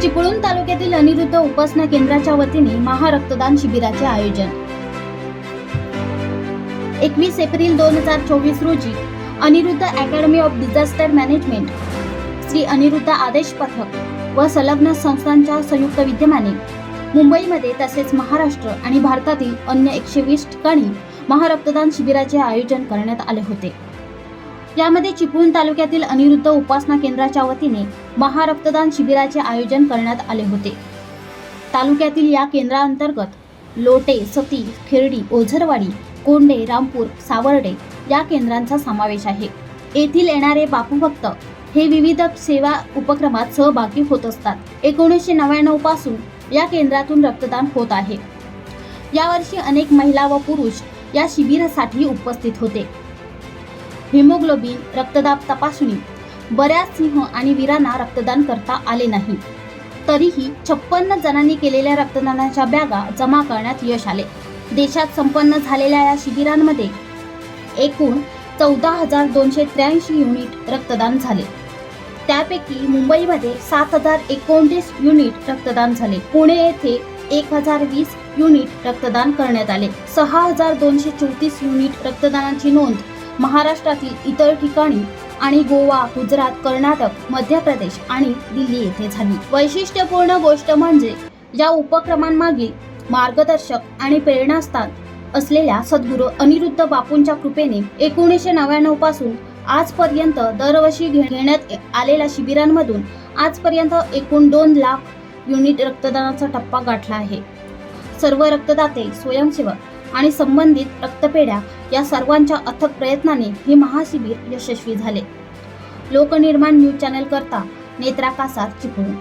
चिपळूण तालुक्यातील अनिरुद्ध उपासना केंद्राच्या वतीने महारक्तदान शिबिराचे आयोजन. एकवीस एप्रिल दोन हजार चोवीस रोजी Aniruddha academy of disaster management Shri Aniruddha आदेश पथक व संलग्न संस्थांच्या संयुक्त विद्यमाने मुंबईमध्ये तसेच महाराष्ट्र आणि भारतातील अन्य एकशे वीस ठिकाणी महारक्तदान शिबिराचे आयोजन करण्यात आले होते. यामध्ये चिपळूण तालुक्यातील अनिरुद्ध उपासना केंद्राच्या वतीने महारक्तदान शिबिराचे आयोजन करण्यात आले होते. तालुक्यातील या केंद्राअंतर्गत लोटे सती खेर्डी ओझरवाडी कोंडे रामपूर सावर्डे या केंद्रांचा समावेश आहे. येथील येणारे बापू भक्त हे विविध सेवा उपक्रमात सहभागी होत असतात. एकोणीसशे नव्याण्णवपासून या केंद्रातून रक्तदान होत आहे. यावर्षी अनेक महिला व पुरुष या शिबिरासाठी उपस्थित होते. हिमोग्लोबिन रक्तदाब तपासणी. बऱ्याच सिंह आणि वीरांना रक्तदान करता आले नाही. तरीही छप्पन्न जणांनी केलेल्या रक्तदानाच्या बॅगा जमा करण्यात यश आले. देशात संपन्न झालेल्या या शिबिरांमध्ये एकूण चौदा हजार दोनशे त्र्याऐंशी युनिट रक्तदान झाले. त्यापैकी मुंबईमध्ये सात हजार एकोणतीस युनिट रक्तदान झाले. पुणे येथे एक हजार वीस युनिट रक्तदान करण्यात आले. सहा हजार दोनशे चौतीस युनिट रक्तदानाची नोंद महाराष्ट्रातील इतर ठिकाणी आणि गोवा गुजरात कर्नाटक मध्य प्रदेश आणि दिल्ली येथे झाली. वैशिष्ट्यपूर्ण गोष्ट म्हणजे या उपक्रमांमागे मार्गदर्शक आणि प्रेरणास्थान असलेल्या सद्गुरू अनिरुद्ध बापूंच्या कृपेने एकोणीसशे नव्याण्णवपासून आजपर्यंत दरवर्षी घेण्यात आलेल्या शिबिरांमधून आजपर्यंत एकूण दोन लाख युनिट रक्तदानाचा टप्पा गाठला आहे. सर्व रक्तदाते स्वयंसेवक आणि संबंधित रक्तपेढ्या या सर्वांच्या अथक प्रयत्नाने हे महाशिबिर यशस्वी झाले. लोकनिर्माण न्यूज चॅनल करता नेत्रा कासार चिपळूण.